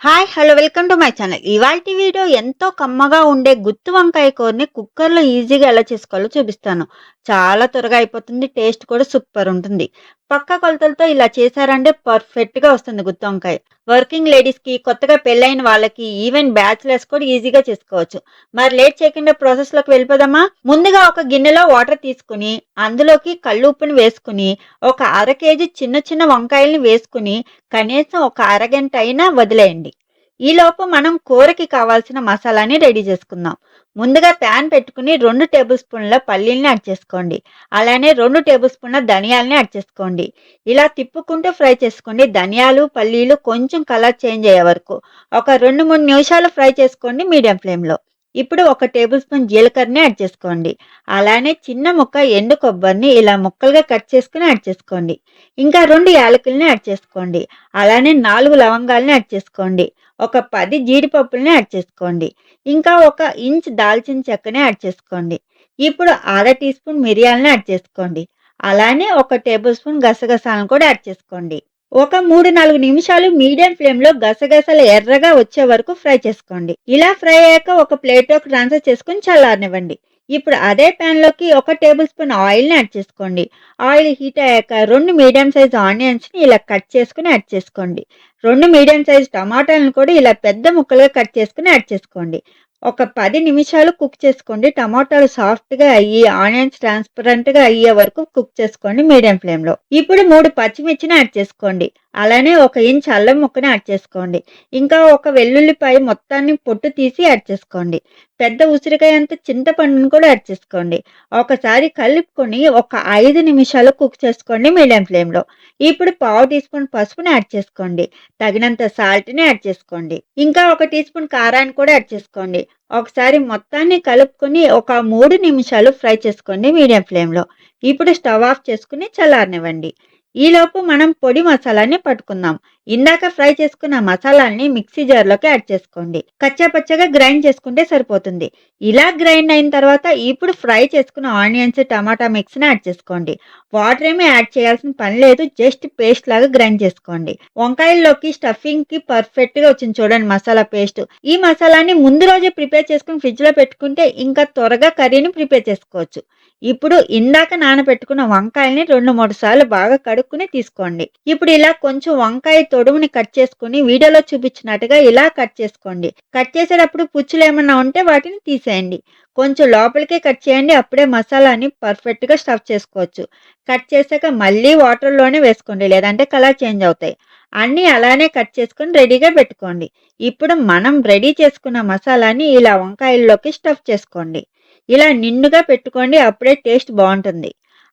Hi hello welcome to my channel ఇవాల్టి video ఎంతో కమ్మగా ఉండే గుత్తి వంకాయ కూరని కుక్కర్లో ఈజీగా ఎలా చేసుకోవాలో చూపిస్తాను. చాలా త్వరగా అయిపోతుంది టేస్ట్ కూడా సూపర్ ఉంటుంది. పక్క కొలతలతో ఇలా చేశారంటే పర్ఫెక్ట్గా వస్తుంది గుత్తి వంకాయ. వర్కింగ్ లేడీస్కి కొత్తగా పెళ్ళైన వాళ్ళకి ఈవెన్ బ్యాచులర్స్ కూడా ఈజీగా చేసుకోవచ్చు. మరి లేట్ చేయకుండా ప్రాసెస్లోకి వెళ్ళిపోదామా? ముందుగా ఒక గిన్నెలో వాటర్ తీసుకుని అందులోకి కళ్ళు ఉప్పుని వేసుకుని ఒక అర కేజీ చిన్న చిన్న వంకాయల్ని వేసుకుని కనీసం ఒక అరగంట అయినా వదిలేయండి. ఈలోపు మనం కూరకి కావాల్సిన మసాలాని రెడీ చేసుకుందాం. ముందుగా ప్యాన్ పెట్టుకుని రెండు టేబుల్ స్పూన్ల పల్లీల్ని యాడ్ చేసుకోండి. అలానే రెండు టేబుల్ స్పూన్ల ధనియాలని యాడ్ చేసుకోండి. ఇలా తిప్పుకుంటూ ఫ్రై చేసుకోండి. ధనియాలు పల్లీలు కొంచెం కలర్ చేంజ్ అయ్యే వరకు. ఒక రెండు మూడు నిమిషాలు ఫ్రై చేసుకోండి మీడియం ఫ్లేమ్లో. ఇప్పుడు ఒక టేబుల్ స్పూన్ జీలకర్రని యాడ్ చేసుకోండి. అలానే చిన్న ముక్క ఎండు కొబ్బరిని ఇలా ముక్కలుగా కట్ చేసుకుని యాడ్ చేసుకోండి. ఇంకా రెండు యాలకుల్ని యాడ్ చేసుకోండి. అలానే నాలుగు లవంగాలని యాడ్ చేసుకోండి. ఒక పది జీడిపప్పుల్ని యాడ్ చేసుకోండి. ఇంకా ఒక ఇంచ్ దాల్చిన చెక్కని యాడ్ చేసుకోండి. ఇప్పుడు అర టీ స్పూన్ మిరియాలని యాడ్ చేసుకోండి. అలానే ఒక టేబుల్ స్పూన్ గసగసాలను కూడా యాడ్ చేసుకోండి. ఒక మూడు నాలుగు నిమిషాలు మీడియం ఫ్లేమ్లో గసగసలు ఎర్రగా వచ్చే వరకు ఫ్రై చేసుకోండి. ఇలా ఫ్రై అయ్యాక ఒక ప్లేట్లోకి ట్రాన్స్ఫర్ చేసుకుని చల్లారనివ్వండి. ఇప్పుడు అదే లోకి ఒక టేబుల్ స్పూన్ ఆయిల్ని యాడ్ చేసుకోండి. ఆయిల్ హీట్ అయ్యాక రెండు మీడియం సైజ్ ఆనియన్స్ని ఇలా కట్ చేసుకుని యాడ్ చేసుకోండి. రెండు మీడియం సైజ్ టమాటాలను కూడా ఇలా పెద్ద ముక్కలుగా కట్ చేసుకుని యాడ్ చేసుకోండి. ఒక పది నిమిషాలు కుక్ చేసుకోండి. టమాటాలు సాఫ్ట్గా అయ్యి ఆనియన్స్ ట్రాన్స్పరెంట్గా అయ్యే వరకు కుక్ చేసుకోండి మీడియం ఫ్లేమ్లో. ఇప్పుడు మూడు పచ్చిమిర్చిని యాడ్ చేసుకోండి. అలానే ఒక ఇంచ్ అల్లం ముక్కని యాడ్ చేసుకోండి. ఇంకా ఒక వెల్లుల్లిపాయ మొత్తాన్ని పొట్టు తీసి యాడ్ చేసుకోండి. పెద్ద ఉసిరికాయ అంత చింతపండుని కూడా యాడ్ చేసుకోండి. ఒకసారి కలుపుకొని ఒక ఐదు నిమిషాలు కుక్ చేసుకోండి మీడియం ఫ్లేమ్లో. ఇప్పుడు పావు టీ స్పూన్ పసుపుని యాడ్ చేసుకోండి. తగినంత సాల్ట్ని యాడ్ చేసుకోండి. ఇంకా ఒక టీ స్పూన్ కారాన్ని కూడా యాడ్ చేసుకోండి. ఒకసారి మొత్తాన్ని కలుపుకొని ఒక మూడు నిమిషాలు ఫ్రై చేసుకోండి మీడియం ఫ్లేమ్లో. ఇప్పుడు స్టవ్ ఆఫ్ చేసుకుని చల్లారనివ్వండి. ఈలోపు మనం పొడి మసాలాని పట్టుకుందాం. ఇందాక ఫ్రై చేసుకున్న మసాలాని మిక్సీ జార్లోకి యాడ్ చేసుకోండి. కచ్చాపచ్చగా గ్రైండ్ చేసుకుంటే సరిపోతుంది. ఇలా గ్రైండ్ అయిన తర్వాత ఇప్పుడు ఫ్రై చేసుకున్న ఆనియన్స్ టమాటా మిక్స్ని యాడ్ చేసుకోండి. వాటర్ ఏమీ యాడ్ చేయాల్సిన పని లేదు. జస్ట్ పేస్ట్ లాగా గ్రైండ్ చేసుకోండి. వంకాయల్లోకి స్టఫింగ్కి పర్ఫెక్ట్గా వచ్చింది చూడండి మసాలా పేస్ట్. ఈ మసాలాని ముందు రోజే ప్రిపేర్ చేసుకుని ఫ్రిడ్జ్లో పెట్టుకుంటే ఇంకా త్వరగా కర్రీని ప్రిపేర్ చేసుకోవచ్చు. ఇప్పుడు ఇందాక నానబెట్టుకున్న వంకాయల్ని రెండు మూడు సార్లు బాగా కడుక్కుని తీసుకోండి. ఇప్పుడు ఇలా కొంచెం వంకాయ తొడుముని కట్ చేసుకుని వీడియోలో చూపించినట్టుగా ఇలా కట్ చేసుకోండి. కట్ చేసేటప్పుడు పుచ్చులు ఏమన్నా ఉంటే వాటిని తీసేయండి. కొంచెం లోపలికే కట్ చేయండి. అప్పుడే మసాలాని పర్ఫెక్ట్గా స్టఫ్ చేసుకోవచ్చు. కట్ చేశాక మళ్ళీ వాటర్లోనే వేసుకోండి. లేదంటే కలర్ చేంజ్ అవుతాయి. అన్నీ అలానే కట్ చేసుకొని రెడీగా పెట్టుకోండి. ఇప్పుడు మనం రెడీ చేసుకున్న మసాలాని ఇలా వంకాయల్లోకి స్టఫ్ చేసుకోండి. ఇలా నిండుగా పెట్టుకోండి. అప్పుడే టేస్ట్ బాగుంటుంది.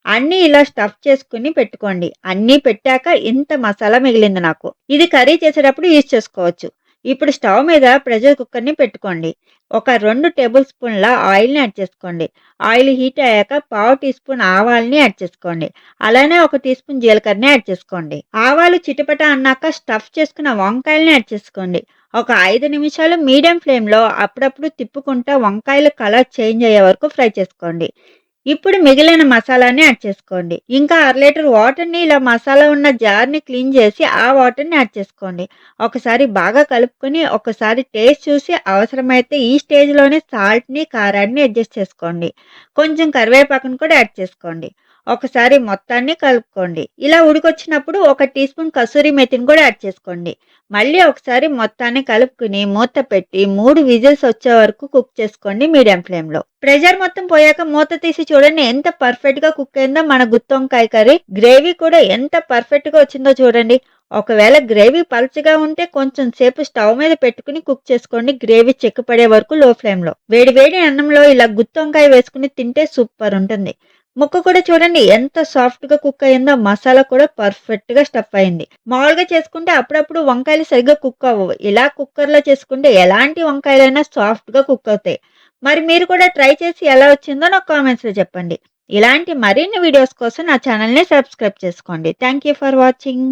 అన్నీ ఇలా స్టఫ్ చేసుకుని పెట్టుకోండి. అన్నీ పెట్టాక ఇంత మసాలా మిగిలింది నాకు. ఇది కర్రీ చేసేటప్పుడు యూజ్ చేసుకోవచ్చు. ఇప్పుడు స్టవ్ మీద ప్రెషర్ కుక్కర్ని పెట్టుకోండి. ఒక రెండు టేబుల్ స్పూన్ల ఆయిల్ని యాడ్ చేసుకోండి. ఆయిల్ హీట్ అయ్యాక పావు టీ స్పూన్ ఆవాల్ని యాడ్ చేసుకోండి. అలానే ఒక టీ స్పూన్ జీలకర్రని యాడ్ చేసుకోండి. ఆవాలు చిటపట అన్నాక స్టఫ్ చేసుకున్న వంకాయల్ని యాడ్ చేసుకోండి. ఒక ఐదు నిమిషాలు మీడియం ఫ్లేమ్లో అప్పుడప్పుడు తిప్పుకుంటా వంకాయల కలర్ చేంజ్ అయ్యే వరకు ఫ్రై చేసుకోండి. ఇప్పుడు మిగిలిన మసాలాని యాడ్ చేసుకోండి. ఇంకా అర లీటర్ వాటర్ని ఇలా మసాలా ఉన్న జార్ని క్లీన్ చేసి ఆ వాటర్ని యాడ్ చేసుకోండి. ఒకసారి బాగా కలుపుకొని ఒకసారి టేస్ట్ చూసి అవసరమైతే ఈ స్టేజ్లోనే సాల్ట్ని కారాన్ని అడ్జస్ట్ చేసుకోండి. కొంచెం కరివేపాకును కూడా యాడ్ చేసుకోండి. ఒకసారి మొత్తాన్ని కలుపుకోండి. ఇలా ఉడికొచ్చినప్పుడు ఒక టీ స్పూన్ కసూరి మెతిని కూడా యాడ్ చేసుకోండి. మళ్ళీ ఒకసారి మొత్తాన్ని కలుపుకుని మూత పెట్టి మూడు విజిల్స్ వచ్చే వరకు కుక్ చేసుకోండి మీడియం ఫ్లేమ్లో. ప్రెషర్ మొత్తం పోయాక మూత తీసి చూడండి ఎంత పర్ఫెక్ట్గా కుక్ అయిందో. మన గుత్తొంకాయ కర్రీ గ్రేవీ కూడా ఎంత పర్ఫెక్ట్గా వచ్చిందో చూడండి. ఒకవేళ గ్రేవీ పలుచగా ఉంటే కొంచెం సేపు స్టవ్ మీద పెట్టుకుని కుక్ చేసుకోండి. గ్రేవీ చెక్కపడే వరకు లో ఫ్లేమ్లో. వేడి వేడి అన్నంలో ఇలా గుత్తొంకాయ వేసుకుని తింటే సూపర్ ఉంటుంది. ముక్క కూడా చూడండి ఎంత సాఫ్ట్గా కుక్ అయిందో మసాలా కూడా పర్ఫెక్ట్గా స్టఫ్ అయింది. మామూలుగా చేసుకుంటే అప్పుడప్పుడు వంకాయలు సరిగ్గా కుక్ అవ్వవు. ఇలా కుక్కర్లో చేసుకుంటే ఎలాంటి వంకాయలైనా సాఫ్ట్గా కుక్ అవుతాయి. మరి మీరు కూడా ట్రై చేసి ఎలా వచ్చిందో నాకు కామెంట్స్లో చెప్పండి. ఇలాంటి మరిన్ని వీడియోస్ కోసం నా ఛానల్ని సబ్స్క్రైబ్ చేసుకోండి. Thank you for watching